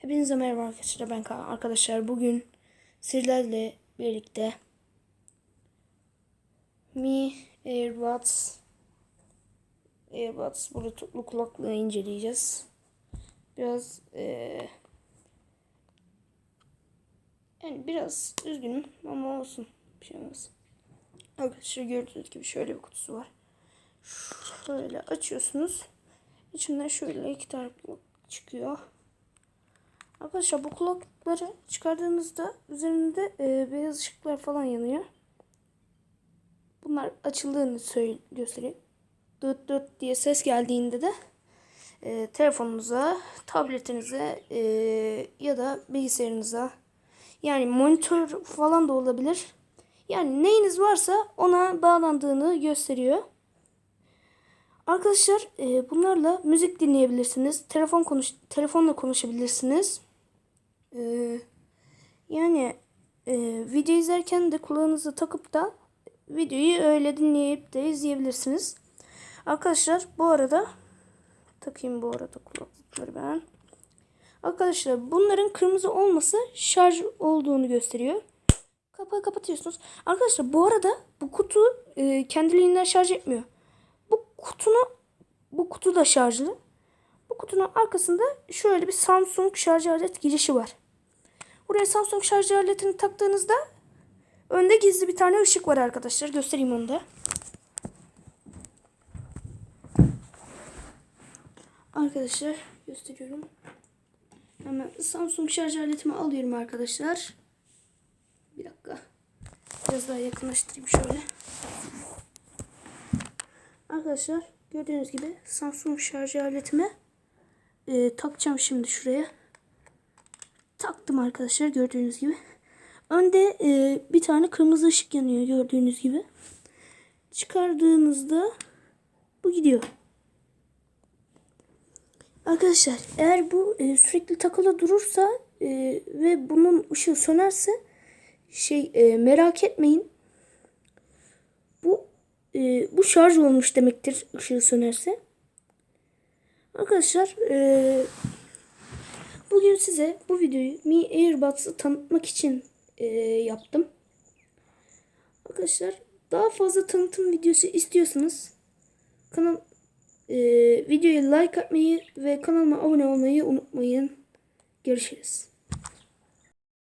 Hepinize merhaba arkadaşlar ben Kaan. Arkadaşlar bugün sizlerle birlikte Mi AirPods AirPods Bluetooth'lu kulaklığı inceleyeceğiz. Biraz eee yani biraz üzgünüm ama olsun. Bir şey olmaz. Arkadaşlar gördüğünüz gibi şöyle bir kutusu var. Şöyle açıyorsunuz. İçinden şöyle iki tane çıkıyor. Arkadaşlar bu kulaklıkları çıkardığınızda üzerinde e, beyaz ışıklar falan yanıyor. Bunlar açıldığını söyle göstereyim. Dıt dıt diye ses geldiğinde de e, telefonunuza, tabletinize e, ya da bilgisayarınıza yani monitör falan da olabilir. Yani neyiniz varsa ona bağlandığını gösteriyor. Arkadaşlar e, bunlarla müzik dinleyebilirsiniz. Telefon konuş telefonla konuşabilirsiniz. E, yani e, video izlerken de kulağınızı takıp da videoyu öyle dinleyip de izleyebilirsiniz. Arkadaşlar bu arada takayım bu arada kulaklıkları ben. Arkadaşlar bunların kırmızı olması şarj olduğunu gösteriyor. Kapağı kapatıyorsunuz. Arkadaşlar bu arada bu kutu e, kendiliğinden şarj etmiyor. Bu kutunu bu kutu da şarjlı. Bu kutunun arkasında şöyle bir Samsung şarj alet girişi var. Buraya Samsung şarj aletini taktığınızda önde gizli bir tane ışık var arkadaşlar. Göstereyim onu da. Arkadaşlar gösteriyorum. Hemen Samsung şarj aletimi alıyorum arkadaşlar. Bir dakika. Biraz daha yakınlaştırayım şöyle. Arkadaşlar gördüğünüz gibi Samsung şarj aletimi e, takacağım şimdi şuraya. Taktım arkadaşlar gördüğünüz gibi. Önde e, bir tane kırmızı ışık yanıyor gördüğünüz gibi. Çıkardığınızda bu gidiyor. Arkadaşlar eğer bu e, sürekli takılı durursa e, ve bunun ışığı sönerse şey e, merak etmeyin. Bu e, bu şarj olmuş demektir ışığı sönerse. Arkadaşlar e, bugün size bu videoyu Mi Airbuds'ı tanıtmak için e, yaptım. Arkadaşlar daha fazla tanıtım videosu istiyorsanız kanal e, videoya like atmayı ve kanalıma abone olmayı unutmayın. Görüşürüz.